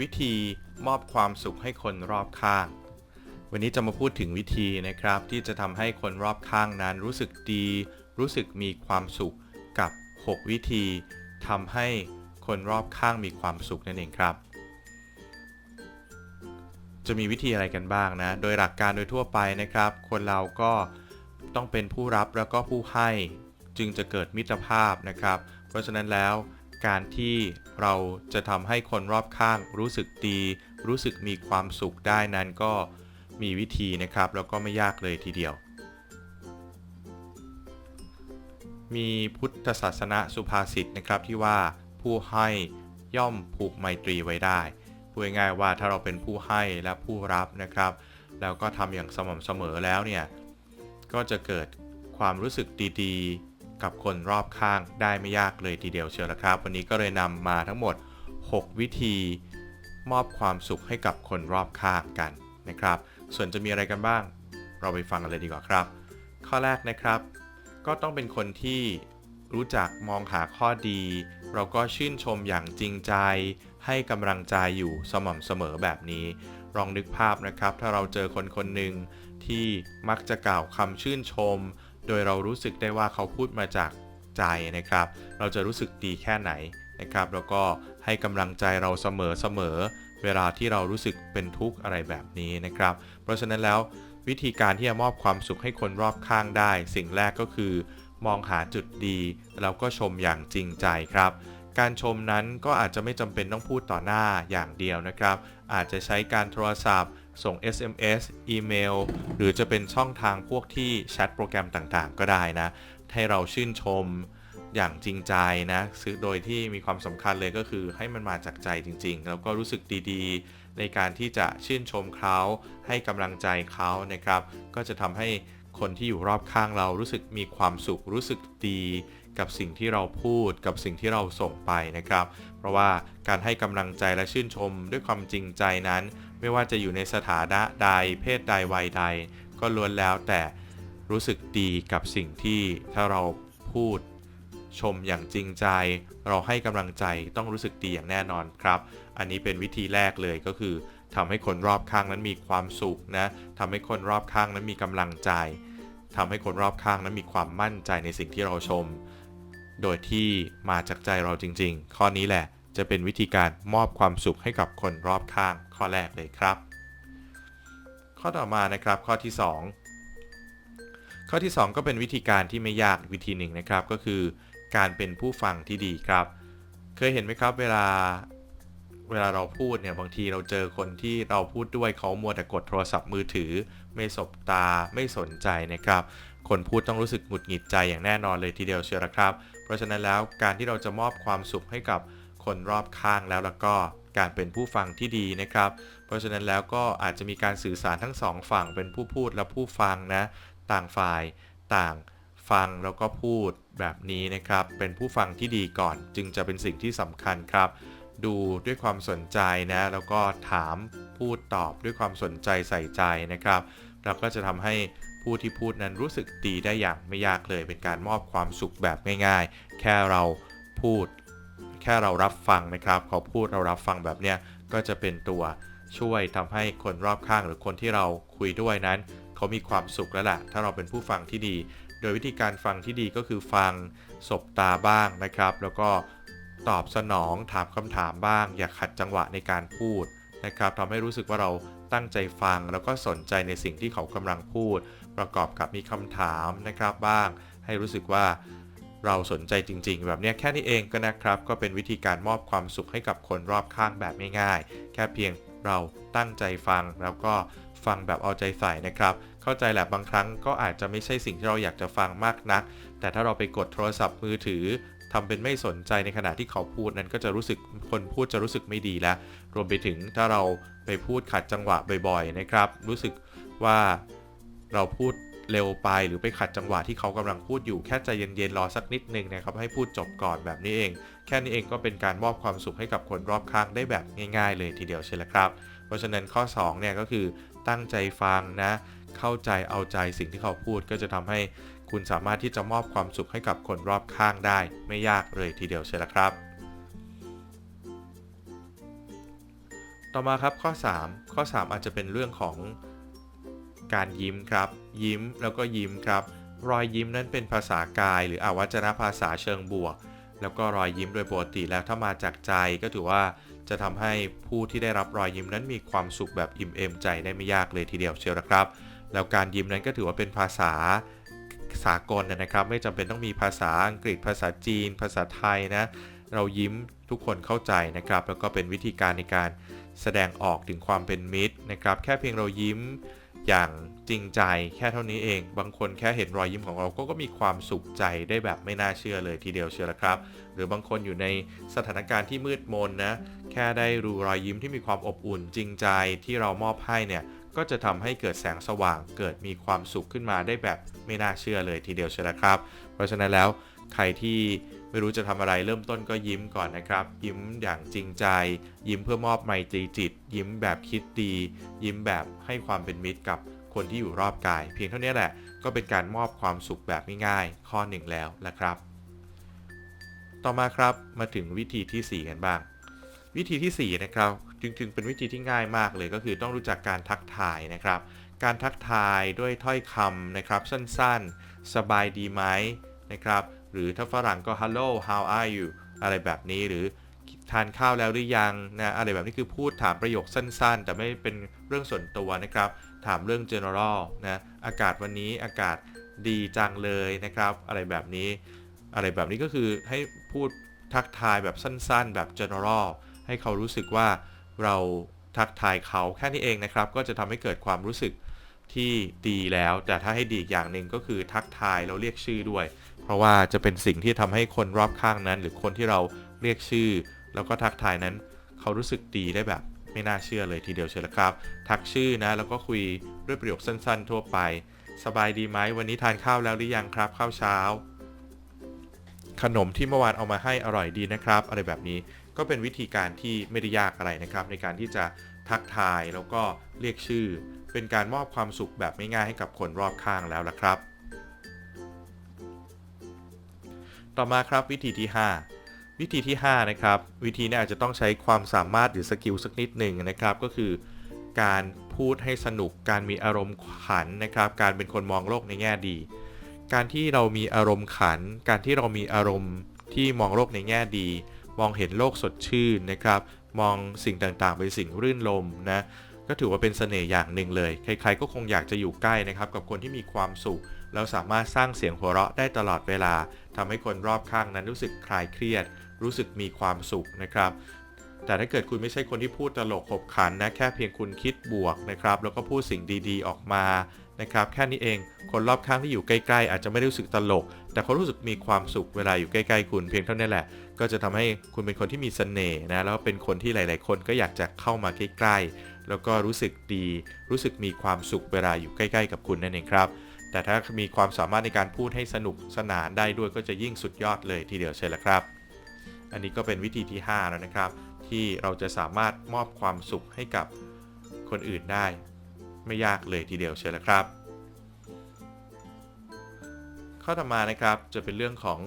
วิธีมอบความสุขให้คนรอบข้าง วันนี้จะมาพูดถึงวิธีนะครับ ที่จะทำให้คนรอบข้างนั้นรู้สึกดี รู้สึกมีความสุขกับ 6 วิธีทำให้คนรอบข้างมีความสุขนั่นเองครับ จะมีวิธีอะไรกันบ้างนะ โดยหลักการโดยทั่วไปนะครับ คนเราก็ต้องเป็นผู้รับแล้วก็ผู้ให้ จึงจะเกิดมิตรภาพนะครับ เพราะฉะนั้นแล้ว การที่เราจะทำให้คนรอบข้างรู้สึกดี รู้สึกมีความสุขได้นั้นก็มีวิธีนะครับ แล้วก็ไม่ยากเลยทีเดียว มีพุทธศาสนาสุภาษิตนะครับที่ว่าผู้ให้ย่อมผูกไมตรีไว้ได้พูดง่ายว่าถ้าเราเป็นผู้ให้และผู้รับนะครับ แล้วก็ทำอย่างสม่ำเสมอแล้วเนี่ยก็จะเกิดความรู้สึกดีๆ กับคนรอบข้างได้ไม่ยากเลยทีเดียวเชียวละครับ วันนี้ก็เลยนำมาทั้งหมด 6 วิธีมอบความสุขให้กับคนรอบข้างกันนะครับ ส่วนจะมีอะไรกันบ้าง เราไปฟังกันเลยดีกว่าครับ ข้อแรกนะครับ ก็ต้องเป็นคนที่รู้จักมองหาข้อดี เราก็ชื่นชมอย่างจริงใจ ให้กำลังใจอยู่สม่ำเสมอแบบนี้ ลองนึกภาพนะครับ ถ้าเราเจอคนคนหนึ่งที่มักจะกล่าวคำชื่นชม โดยเรารู้สึกได้ว่าเขาพูดมาจากใจนะครับ เราจะรู้สึกดีแค่ไหนนะครับ แล้วก็ให้กำลังใจเราเสมอเสมอเวลาที่เรารู้สึกเป็นทุกข์อะไรแบบนี้นะครับ เพราะฉะนั้นแล้ววิธีการที่จะมอบความสุขให้คนรอบข้างได้ สิ่งแรกก็คือ มองหาจุดดี แล้วก็ชมอย่างจริงใจครับ การชมนั้นก็อาจจะไม่จำเป็นต้องพูดต่อหน้าอย่างเดียวนะครับ อาจจะใช้การโทรศัพท์ ส่ง SMS อีเมล หรือจะเป็นช่องทางพวกที่แชทโปรแกรมต่างๆ ก็ได้นะ ให้เราชื่นชมอย่างจริงใจนะซึ่งโดยที่มีความสำคัญเลยก็คือให้มันมาจากใจจริง ๆ แล้วก็รู้สึกดีๆ ในการที่จะชื่นชมเขาให้กำลังใจเขานะครับ ก็จะทำให้คนที่อยู่รอบข้างเรารู้สึกมีความสุขรู้สึกดี กับสิ่งที่เราพูดกับสิ่งที่เราส่งไปนะครับ เพราะว่าการให้กำลังใจและชื่นชมด้วยความจริงใจนั้น ไม่ว่าจะอยู่ในสถานะใด เพศใดวัยใด ก็ล้วนแล้วแต่รู้สึกดีกับสิ่งที่ถ้าเราพูดชมอย่างจริงใจ เราให้กำลังใจต้องรู้สึกดีอย่างแน่นอนครับ อันนี้เป็นวิธีแรกเลยก็คือทำให้คนรอบข้างนั้นมีความสุขนะทำให้คนรอบข้างนั้นมีกำลังใจทำให้คนรอบข้างนั้นมีความมั่นใจในสิ่งที่เราชม โดยที่มาจากใจเราจริง ๆ ข้อนี้แหละจะเป็นวิธีการมอบความสุขให้กับคนรอบข้างข้อแรกเลยครับ ข้อต่อมานะครับข้อที่ 2 ข้อที่ 2 ก็เป็นวิธีการที่ไม่ยากวิธีหนึ่งนะครับ ก็คือ การเป็นผู้ฟังที่ดีครับ เคยเห็นไหมครับ เวลาเวลาเราพูดเนี่ยบางทีเราเจอคนที่เราพูดด้วยเขามัวแต่กดโทรศัพท์มือถือ ไม่สบตาไม่สนใจนะครับ คนพูดต้องรู้สึกหงุดหงิดใจอย่างแน่นอนเลยทีเดียวเชียวละครับ เพราะฉะนั้นแล้วการที่เราจะมอบความสุขให้กับคนรอบข้างแล้วแล้วก็การเป็นผู้ฟังที่ดีนะครับ เพราะฉะนั้นแล้วก็อาจจะมีการสื่อสารทั้งสองฝั่งเป็นผู้พูดและผู้ฟังนะต่างฝ่ายต่างฟังแล้วก็พูดแบบนี้นะครับ เป็นผู้ฟังที่ดีก่อน จึงจะเป็นสิ่งที่สำคัญครับ ดูด้วยความสนใจนะ แล้วก็ถามพูดตอบด้วยความสนใจใส่ใจนะครับ เราก็จะทำให้ ผู้ที่พูดนั้นรู้สึกดีได้อย่างไม่ยากเลย เป็นการมอบความสุขแบบง่าย ๆ แค่เราพูด แค่เรารับฟังนะครับเขาพูดเรารับฟังแบบเนี้ยก็จะเป็นตัวช่วยทำให้คนรอบข้างหรือคนที่เราคุยด้วยนั้น เขามีความสุขแล้วแหละถ้าเราเป็นผู้ฟังที่ดี โดยวิธีการฟังที่ดีก็คือฟังสบตาบ้างนะครับ แล้วก็ตอบสนองถามคำถามบ้าง อย่าขัดจังหวะในการพูดนะครับทำให้รู้สึกว่าเราตั้งใจฟังแล้วก็สนใจในสิ่งที่เขากำลังพูด ประกอบกับมีคำถามนะครับบ้าง ให้รู้สึกว่าเราสนใจจริง ๆ แบบนี้แค่นี้เองก็นะครับ ก็เป็นวิธีการมอบความสุขให้กับคนรอบข้างแบบง่ายๆ แค่เพียงเราตั้งใจฟังแล้วก็ฟังแบบเอาใจใส่นะครับ เข้าใจแหละบางครั้งก็อาจจะไม่ใช่สิ่งที่เราอยากจะฟังมากนัก แต่ถ้าเราไปกดโทรศัพท์มือถือทำเป็นไม่สนใจในขณะที่เขาพูดนั้นก็จะรู้สึกคนพูดจะรู้สึกไม่ดีแล้ว รวมไปถึงถ้าเราไปพูดขัดจังหวะบ่อยๆนะครับ รู้สึกว่า เราพูดเร็วไปหรือไปขัดจังหวะที่เขากำลังพูดอยู่แค่ใจเย็นๆรอสักนิดนึงนะครับให้พูดจบก่อนแบบนี้เอง แค่นี้เองก็เป็นการมอบความสุขให้กับคนรอบข้างได้แบบง่าย ๆ เลยทีเดียวใช่ไหมครับ เพราะฉะนั้นข้อ2เนี่ยก็คือตั้งใจฟังนะ เข้าใจเอาใจสิ่งที่เขาพูดก็จะทำให้คุณสามารถที่จะมอบความสุขให้กับคนรอบข้างได้ ไม่ยากเลยทีเดียวใช่ไหมครับ ต่อมาครับข้อ 3 ข้อ 3 อาจจะเป็นเรื่องของ การยิ้มครับ ยิ้มแล้วก็ยิ้มครับ รอยยิ้มนั้นเป็นภาษากาย หรืออวัจนภาษาเชิงบวก แล้วก็รอยยิ้มโดยปกติแล้วถ้ามาจากใจก็ถือว่าจะทำให้ผู้ที่ได้รับรอยยิ้มนั้นมีความสุขแบบอิ่มเอมใจได้ไม่ยากเลยทีเดียวเชียวนะครับ แล้วการยิ้มนั้นก็ถือว่าเป็นภาษาสากลนะครับ ไม่จำเป็นต้องมีภาษาอังกฤษภาษาจีน ภาษาไทยนะ เรายิ้มทุกคนเข้าใจนะครับ แล้วก็เป็นวิธีการในการแสดงออกถึงความเป็นมิตรนะครับ แค่เพียงเรายิ้ม อย่างจริงใจแค่เท่านี้เอง บางคนแค่เห็นรอยยิ้มของเราก็ก็มีความสุขใจได้แบบไม่น่าเชื่อเลยทีเดียวเชียวละครับ หรือบางคนอยู่ในสถานการณ์ที่มืดมนนะ แค่ได้รูรอยยิ้มที่มีความอบอุ่นจริงใจที่เรามอบให้เนี่ยก็จะทำให้เกิดแสงสว่างเกิดมีความสุขขึ้นมาได้แบบไม่น่าเชื่อเลยทีเดียวเชียวละครับ เพราะฉะนั้นแล้วใครที่ ไม่รู้จะทำอะไรเริ่มต้นก็ยิ้มก่อนนะครับ ยิ้มอย่างจริงใจ ยิ้มเพื่อมอบไมตรีจิต ยิ้มแบบคิดดี ยิ้มแบบให้ความเป็นมิตรกับคนที่อยู่รอบกาย เพียงเท่านี้แหละก็เป็นการมอบความสุขแบบง่ายๆ ข้อหนึ่งแล้วนะครับ ต่อมาครับมาถึงวิธีทีสี่4 กันบ้าง วิธีที่ 4 นะครับจึงถึงเป็นวิธีที่ง่ายมากเลยก็คือต้องรู้จักการทักทายนะครับ การทักทายด้วยถ้อยคำนะครับสั้นๆ สบายดีไหมนะครับ หรือถ้าฝรั่งก็ hello how are you อะไรแบบนี้หรือทานข้าวแล้วหรือยังนะอะไรแบบนี้คือพูดถามประโยคสั้นๆ แต่ไม่เป็นเรื่องส่วนตัวนะครับ ถามเรื่อง general นะอากาศวันนี้อากาศดีจังเลยนะครับ อะไรแบบนี้อะไรแบบนี้ก็คือให้พูดทักทายแบบสั้นๆ แบบ general ให้เขารู้สึกว่าเราทักทายเขาแค่นี้เองนะครับ ก็จะทำให้เกิดความรู้สึกที่ดีแล้ว แต่ถ้าให้ดีอีกอย่างหนึ่งก็คือทักทายแล้วเรียกชื่อด้วย เพราะว่าจะเป็นสิ่งที่ทำให้คนรอบข้างนั้น หรือคนที่เราเรียกชื่อ แล้วก็ทักทายนั้น เขารู้สึกดีได้แบบ ไม่น่าเชื่อเลยทีเดียวเชียวละครับ ทักชื่อนะ แล้วก็คุยด้วยประโยคสั้น ๆ ทั่วไป สบายดีไหมวันนี้ทานข้าวแล้วหรือยังครับข้าวเช้า ขนมที่เมื่อวานเอามาให้อร่อยดีนะครับ อะไรแบบนี้ก็เป็นวิธีการที่ไม่ได้ยากอะไรนะครับ ในการที่จะทักทายแล้วก็เรียกชื่อ เป็นการมอบความสุขแบบไม่ง่ายให้กับคนรอบข้างแล้วละครับ ต่อมาครับวิธีที่ 5 วิธีที่5นะครับวิธีนี้อาจจะต้องใช้ความสามารถหรือสกิลสักนิดหนึ่งนะครับ ก็คือ การพูดให้สนุก การมีอารมณ์ขันนะครับ การเป็นคนมองโลกในแง่ดี การที่เรามีอารมณ์ขัน การที่เรามีอารมณ์ที่มองโลกในแง่ดี มองเห็นโลกสดชื่นนะครับ มองสิ่งต่างๆ เป็นสิ่งรื่นรมนะก็ถือว่าเป็นเสน่ห์อย่างหนึ่งเลย ใครๆก็คงอยากจะอยู่ใกล้นะครับ กับคนที่มีความสุข แล้วสามารถสร้างเสียงหัวเราะได้ตลอดเวลาทำให้คนรอบข้างนั้นรู้สึกคลายเครียด รู้สึกมีความสุขนะครับแต่ถ้าเกิดคุณไม่ใช่คนที่พูดตลกขบขันนะแค่เพียงคุณคิดบวกนะครับ แล้วก็พูดสิ่งดีๆออกมานะครับ แค่นี้เองคนรอบข้างที่อยู่ใกล้ๆ อาจจะไม่ได้รู้สึกตลก แต่เขารู้สึกมีความสุขเวลาอยู่ใกล้ๆ คุณเพียงเท่านั้นแหละ ก็จะทำให้คุณเป็นคนที่มีเสน่ห์นะแล้วเป็นคนที่หลายๆ คนก็อยากจะเข้ามาใกล้ๆ แล้วก็รู้สึกดี รู้สึกมีความสุขเวลาอยู่ใกล้ ๆ กับคุณนั่นเองครับ แต่ถ้ามีความสามารถในการพูดให้สนุกสนานได้ด้วยก็จะยิ่งสุดยอดเลยทีเดียวเชียวละครับ อันนี้ก็เป็นวิธีที่ 5 แล้วนะครับ ที่เราจะสามารถมอบความสุขให้กับคนอื่นได้ ไม่ยากเลยทีเดียวเชียวละครับ ข้อต่อมานะครับจะเป็นเรื่องของ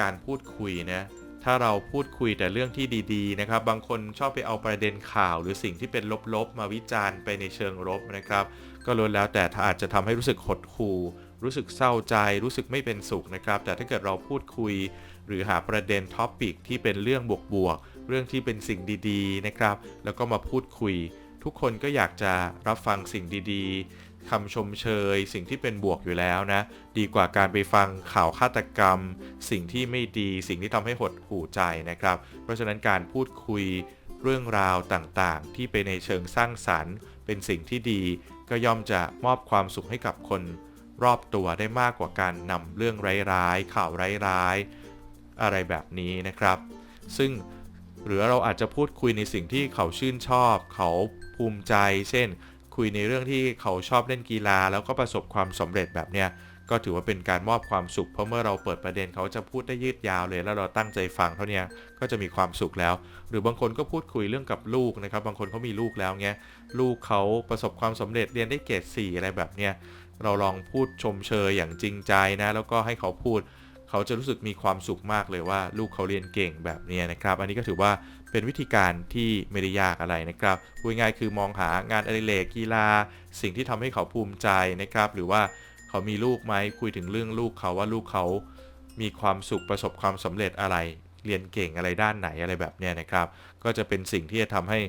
การพูดคุยนะ ถ้าเราพูดคุยแต่เรื่องที่ดีๆนะครับ บางคนชอบไปเอาประเด็นข่าว หรือสิ่งที่เป็นลบๆ มาวิจารณ์ไปในเชิงลบนะครับ ก็ล้วนแล้วแต่ถ้าอาจจะทำให้รู้สึกหดหู่รู้สึกเศร้าใจ รู้สึกไม่เป็นสุขนะครับ แต่ถ้าเกิดเราพูดคุย หรือหาประเด็นท็อปิกที่เป็นเรื่องบวกๆ เรื่องที่เป็นสิ่งดีๆนะครับ แล้วก็มาพูดคุย ทุกคนก็อยากจะรับฟังสิ่งดีๆ คำชมเชย สิ่งที่เป็นบวกอยู่แล้วนะ ดีกว่าการไปฟังข่าวฆาตกรรม สิ่งที่ไม่ดีสิ่งที่ทำให้หดหู่ใจนะครับ เพราะฉะนั้นการพูดคุยเรื่องราวต่างๆ ที่ไปในเชิงสร้างสรรค์ เป็นสิ่งที่ดี ก็ย่อมจะมอบความสุขให้กับคนรอบตัวได้มากกว่าการนำเรื่องร้ายๆข่าวร้ายๆอะไรแบบนี้นะครับ ซึ่งหรือเราอาจจะพูดคุยในสิ่งที่เขาชื่นชอบ เขาภูมิใจ เช่น คุยในเรื่องที่เขาชอบเล่นกีฬา แล้วก็ประสบความสำเร็จแบบเนี้ยก็ถือว่าเป็นการมอบความสุข เพราะเมื่อเราเปิดประเด็นเขาจะพูดได้ยืดยาวเลย แล้วเราตั้งใจฟังเท่านี้ก็จะมีความสุขแล้ว หรือบางคนก็พูดคุยเรื่องกับลูกนะครับ บางคนเขามีลูกแล้วเงี้ยลูกเขาประสบความสำเร็จเรียนได้เกรด4อะไรแบบเนี้ยเราลองพูดชมเชยอย่างจริงใจนะ แล้วก็ให้เขาพูด เขาจะรู้สึกมีความสุขมากเลยว่า ลูกเขาเรียนเก่งแบบนี้นะครับ อันนี้ก็ถือว่า เป็นวิธีการที่ไม่ได้ยากอะไรนะครับพูดง่ายๆคือมองหางานอดิเรกกีฬา สิ่งที่ทำให้เขาภูมิใจนะครับ หรือว่าเขามีลูกไหมคุยถึงเรื่องลูกเขาว่าลูกเขามีความสุขประสบความสำเร็จอะไร เรียนเก่งอะไรด้านไหนอะไรแบบเนี้ยนะครับ ก็จะเป็นสิ่งที่จะทำให้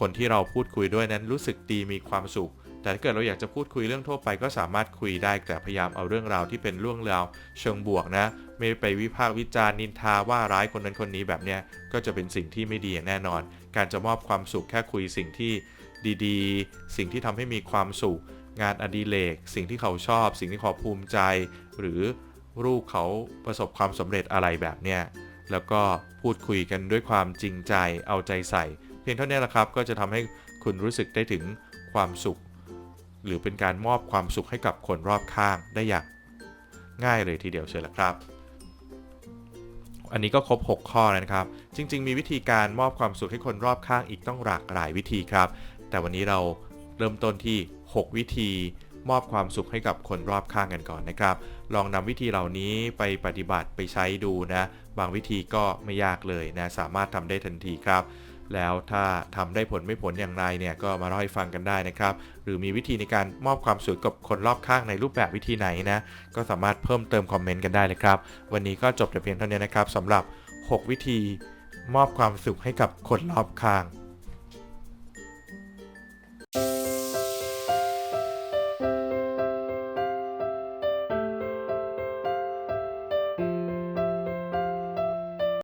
คนที่เราพูดคุยด้วยนั้นรู้สึกดีมีความสุข แต่ถ้าเกิดเราอยากจะพูดคุยเรื่องทั่วไปก็สามารถคุยได้แต่พยายามเอาเรื่องราวที่เป็นเรื่องราวเชิงบวกนะ ไม่ไปวิพากษ์วิจารณ์นินทาว่าร้ายคนนั้นคนนี้แบบเนี้ยก็จะเป็นสิ่งที่ไม่ดีอย่างแน่นอน การจะมอบความสุขแค่คุยสิ่งที่ดีๆ สิ่งที่ทำให้มีความสุข งานอดิเรกสิ่งที่เขาชอบ สิ่งที่เขาภูมิใจ หรือลูกเขาประสบความสำเร็จอะไรแบบเนี้ยแล้วก็พูดคุยกันด้วยความจริงใจเอาใจใส่ เพียงเท่านี้แหละครับ ก็จะทำให้คุณรู้สึกได้ถึงความสุข หรือเป็นการมอบความสุขให้กับคนรอบข้างได้อย่างง่ายเลยทีเดียวเชียวละครับ อันนี้ก็ครบ 6 ข้อแล้วนะครับ จริง ๆ มีวิธีการมอบความสุขให้คนรอบข้างอีกต้องหลากหลายวิธีครับ แต่วันนี้เราเริ่มต้นที่ 6 วิธีมอบความสุขให้กับคนรอบข้างกันก่อนนะครับ ลองนำวิธีเหล่านี้ไปปฏิบัติไปใช้ดูนะ บางวิธีก็ไม่ยากเลยนะ สามารถทำได้ทันทีครับ แล้วถ้าทำได้ผลไม่ผลอย่างไรเนี่ยก็มาเล่าให้ฟังกันได้นะครับ หรือมีวิธีในการมอบความสุขกับคนรอบข้างในรูปแบบวิธีไหนนะ ก็สามารถเพิ่มเติมคอมเมนต์กันได้เลยครับ วันนี้ก็จบแต่เพียงเท่านี้นะครับสำหรับ 6 วิธีมอบความสุขให้กับคนรอบข้าง